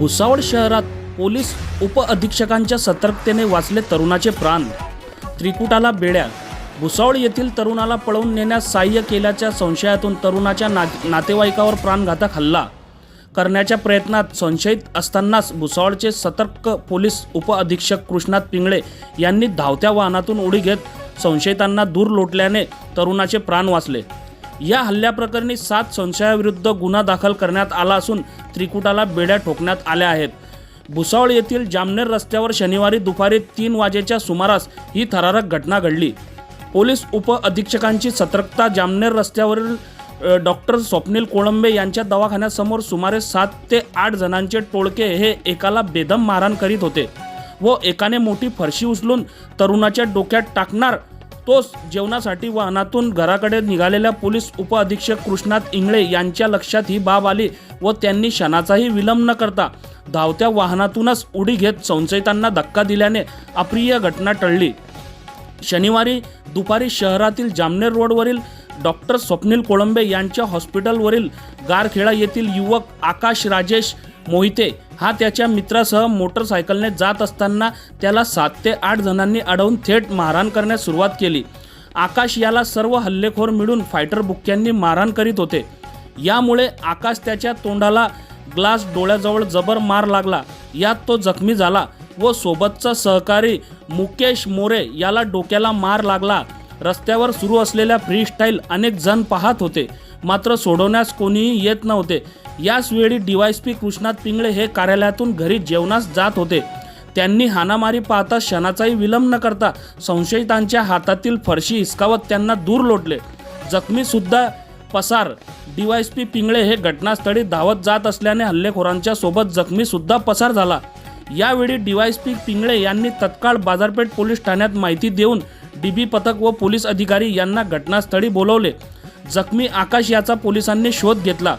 भुसावळ शहरात पोलीस उपअधीक्षकांच्या सतर्कतेने वाचले तरुणाचे प्राण. त्रिकुटाला बेड्या. भुसावळ येथील तरुणाला पळवून नेण्यास सहाय्य केल्याच्या संशयातून तरुणाच्या ना नातेवाईकावर प्राणघातक हल्ला. करण्याच्या प्रयत्नात संशयित असतानाच भुसावळचे सतर्क पोलीस उपअधीक्षक कृष्णात पिंगळे यांनी धावत्या वाहनातून उडी घेत संशयितांना दूर लोटल्याने तरुणाचे प्राण वाचले. या हल्ल्याप्रकरणी सात संशयाविरुद्ध गुन्हा दाखल करण्यात आला असून त्रिकुटाला बेड्या ठोकण्यात आल्या आहेत. भुसावळ येथील जामनेर रस्त्यावर शनिवारी दुपारी तीन वाजेच्या सुमारास ही थरारक घटना घडली. पोलीस उपअधीक्षकांची सतर्कता जामनेर रस्त्यावरील डॉक्टर स्वप्नील कोळंबे यांच्या दवाखान्यासमोर सुमारे सात ते आठ जणांचे टोळके हे एकाला बेदम मारहाण करीत होते व एकाने मोठी फरशी उचलून तरुणाच्या डोक्यात टाकणार तोच जेवणासाठी वाहनातून घराकडे निघालेल्या पोलीस उपअधीक्षक कृष्णात इंगळे यांच्या लक्षात ही बाब आली व त्यांनी क्षणाचाही विलंब न करता धावत्या वाहनातूनच उडी घेत संशयितांना धक्का दिल्याने अप्रिय घटना टळली. शनिवारी दुपारी शहरातील जामनेर रोडवरील डॉक्टर स्वप्नील कोळंबे यांच्या हॉस्पिटलवरील गारखेडा येथील युवक आकाश राजेश मोहिते हा त्याच्या मित्रासह मोटरसायकलने जात असताना त्याला सात ते आठ जणांनी अडवून थेट मारहाण करण्यास सुरुवात केली. आकाश याला सर्व हल्लेखोर मिळून फायटर बुक्क्यांनी मारहाण करीत होते. यामुळे आकाश त्याच्या तोंडाला ग्लास डोळ्याजवळ जबर मार लागला. यात तो जखमी झाला व सोबतचा सहकारी मुकेश मोरे याला डोक्याला मार लागला. रस्त्यावर सुरू असलेल्या फ्रीस्टाईल अनेक जण पाहत होते. मात्र सोडवण्यास कोणीही येत नव्हते. याच वेळी डीवायसपी कृष्णात पिंगळे हे कार्यालयातून घरी जेवणास जात होते. त्यांनी हाणामारी पाहता क्षणाचाही विलंब न करता संशयितांच्या हातातील फरशी हिसकावत त्यांना दूर लोटले. जखमीसुद्धा पसार. डीवायसपी पिंगळे हे घटनास्थळी धावत जात असल्याने हल्लेखोरांच्या सोबत जखमीसुद्धा पसार झाला. यावेळी डीवायसपी पिंगळे यांनी तत्काळ बाजारपेठ पोलीस ठाण्यात माहिती देऊन डीबी पथक व पोलीस अधिकारी यांना घटनास्थळी बोलवले. जखमी आकाश याचा पोलिसांनी शोध घेतला.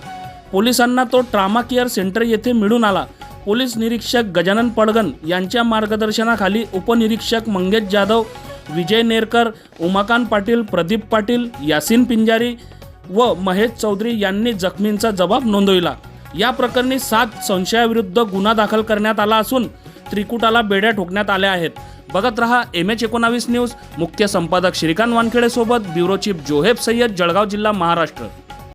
पोलिसांना तो ट्रामा केअर सेंटर येथे मिळून आला. पोलीस निरीक्षक गजानन पडगन यांच्या मार्गदर्शनाखाली उपनिरीक्षक मंगेश जाधव विजय नेरकर उमाकांत पाटील प्रदीप पाटील यासिन पिंजारी व महेश चौधरी यांनी जखमींचा जबाब नोंदविला. या प्रकरणी सात संशयाविरुद्ध गुन्हा दाखल करण्यात आला असून त्रिकुटाला बेड्या ठोकण्यात आल्या आहेत. बघत रहा एम एच एकोणावीस न्यूज. मुख्य संपादक श्रीकांत वानखेडेसोबत ब्युरो चीफ जोहेब सय्यद जळगाव जिल्हा महाराष्ट्र.